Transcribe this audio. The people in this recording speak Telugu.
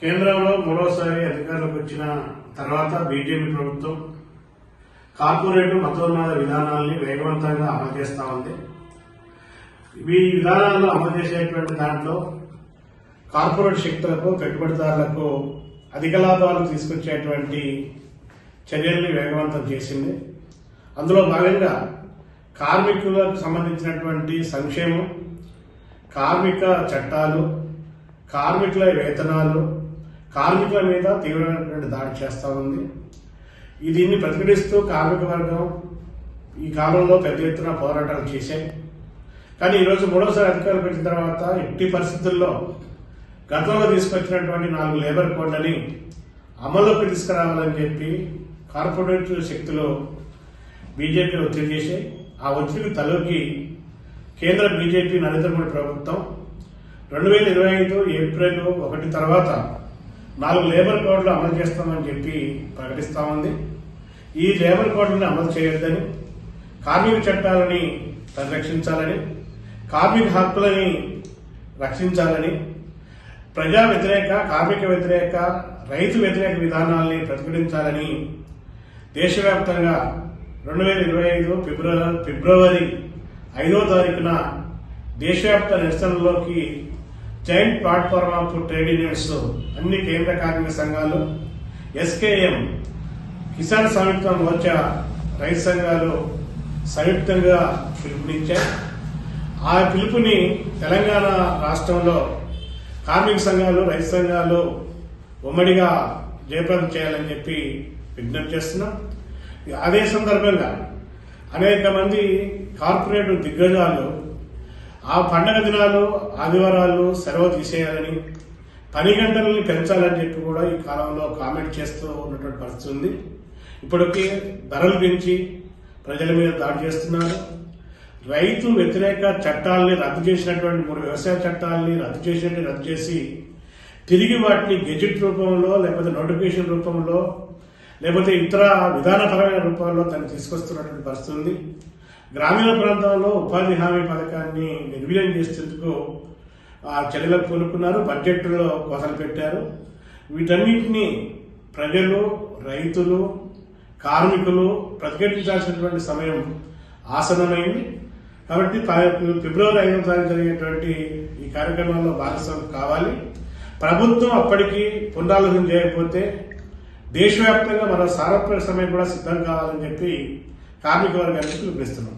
కేంద్రంలో మూడోసారి అధికారంలోకి వచ్చిన తర్వాత బీజేపీ ప్రభుత్వం కార్పొరేట్ మతోన్మాద విధానాల్ని వేగవంతంగా అమలు చేస్తా ఉంది. ఈ విధానాలను అమలు చేసేటువంటి దాంట్లో కార్పొరేట్ శక్తులకు పెట్టుబడిదారులకు అధిక లాభాలు తీసుకొచ్చేటువంటి చర్యల్ని వేగవంతం చేసింది. అందులో భాగంగా కార్మికులకు సంబంధించినటువంటి సంక్షేమం కార్మిక చట్టాలు కార్మికుల వేతనాలు కార్మికుల మీద తీవ్రమైనటువంటి దాడి చేస్తూ ఉంది. దీన్ని ప్రతిఘటిస్తూ కార్మిక వర్గం ఈ కాలంలో పెద్ద ఎత్తున పోరాటాలు చేశాయి. కానీ ఈరోజు మూడోసారి అధికారం పెట్టిన తర్వాత ఎట్టి పరిస్థితుల్లో గతంలో తీసుకొచ్చినటువంటి నాలుగు లేబర్ కోడ్లని అమల్లోకి తీసుకురావాలని చెప్పి కార్పొరేట్ శక్తులు బీజేపీ ఒత్తిడి చేశాయి. ఆ ఒత్తిడికి తలోకి కేంద్ర బీజేపీ నరేంద్ర మోడీ ప్రభుత్వం రెండు వేల ఇరవై ఐదు ఏప్రిల్ ఒకటి తర్వాత నాలుగు లేబర్ కోడ్లు అమలు చేస్తామని చెప్పి ప్రకటిస్తా ఉంది. ఈ లేబర్ కోడ్లను అమలు చేయొద్దని కార్మిక చట్టాలని పరిరక్షించాలని కార్మిక హక్కులని రక్షించాలని ప్రజా వ్యతిరేక కార్మిక వ్యతిరేక రైతు వ్యతిరేక విధానాల్ని ప్రతిఘటించాలని దేశవ్యాప్తంగా రెండు వేల ఇరవై ఐదు ఫిబ్రవరి ఫిబ్రవరి ఐదో తారీఖున దేశవ్యాప్త నిరసనలోకి joint platform of trade unions అన్ని కేంద్ర కార్మిక సంఘాలు ఎస్కేఎం కిసాన్ సంయుక్త మోర్చా రైతు సంఘాలు సంయుక్తంగా పిలుపునిచ్చాయి. ఆ పిలుపుని తెలంగాణ రాష్ట్రంలో కార్మిక సంఘాలు రైతు సంఘాలు ఉమ్మడిగా జయప్రదం చేయాలని చెప్పి విజ్ఞప్తి చేస్తున్నాం. అదే సందర్భంగా అనేక మంది కార్పొరేట్ దిగ్గజాలు ఆ పండగ దినాలు ఆదివారాలు సెలవు తీసేయాలని పని గంటలని పెంచాలని చెప్పి కూడా ఈ కాలంలో కామెంట్ చేస్తూ ఉన్నటువంటి పరిస్థితి ఉంది. ఇప్పటికే ధరలు పెంచి ప్రజల మీద దాడి చేస్తున్నారు. రైతు వ్యతిరేక చట్టాలని రద్దు చేసినటువంటి మూడు వ్యవసాయ చట్టాలని రద్దు చేసినట్టు రద్దు చేసి తిరిగి వాటిని గెజెట్ రూపంలో లేకపోతే నోటిఫికేషన్ రూపంలో లేకపోతే ఇతర విధానపరమైన రూపాల్లో తను తీసుకొస్తున్నటువంటి పరిస్థితి ఉంది. గ్రామీణ ప్రాంతాల్లో ఉపాధి హామీ పథకాన్ని నిర్వీర్యం చేసేందుకు ఆ చర్యలకు పూనుకున్నారు బడ్జెట్లో కోతలు పెట్టారు. వీటన్నిటిని ప్రజలు రైతులు కార్మికులు ప్రతిఘటించాల్సినటువంటి సమయం ఆసనమైంది కాబట్టి ఫిబ్రవరి ఐదవ తారీఖు జరిగేటువంటి ఈ కార్యక్రమంలో భాగస్వామి కావాలి. ప్రభుత్వం అప్పటికి పునరాలోచన చేయకపోతే దేశవ్యాప్తంగా మన సారప్రయ సమయం కూడా సిద్ధం కావాలని చెప్పి కార్మిక వర్గానికి పిలుపునిస్తున్నాం.